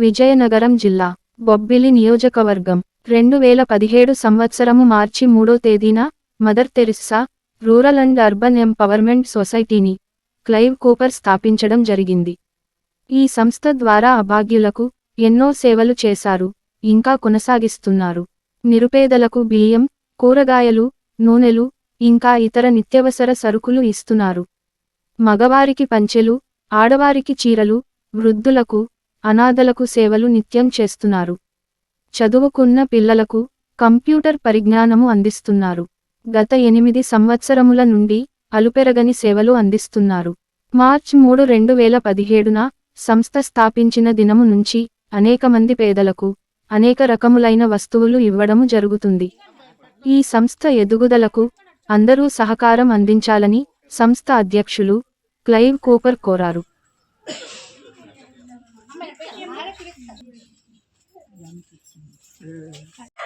విజయనగరం జిల్లా బొబ్బిలి నియోజకవర్గం. రెండు వేల పదిహేడు సంవత్సరము మార్చి మూడో తేదీన Mother Teresa rural and urban empowerment సొసైటీని క్లైవ్ కూపర్ స్థాపించడం జరిగింది. ఈ సంస్థ ద్వారా అభాగ్యులకు ఎన్నో సేవలు చేశారు ఇంకా కొనసాగిస్తున్నారు. నిరుపేదలకు బియ్యం కూరగాయలు నూనెలు ఇంకా ఇతర నిత్యవసర సరుకులు ఇస్తున్నారు. మగవారికి పంచెలు ఆడవారికి చీరలు వృద్ధులకు అనాథలకు సేవలు నిత్యం చేస్తున్నారు. చదువుకున్న పిల్లలకు కంప్యూటర్ పరిజ్ఞానము అందిస్తున్నారు. గత ఎనిమిది సంవత్సరముల నుండి అలుపెరగని సేవలు అందిస్తున్నారు. మార్చ్ మూడు రెండు వేల పదిహేడున సంస్థ స్థాపించిన దినము నుంచి అనేక మంది పేదలకు అనేక రకములైన వస్తువులు ఇవ్వడము జరుగుతుంది. ఈ సంస్థ ఎదుగుదలకు అందరూ సహకారం అందించాలని సంస్థ అధ్యక్షులు క్లైవ్ కూపర్ కోరారు. 嗯렇 게?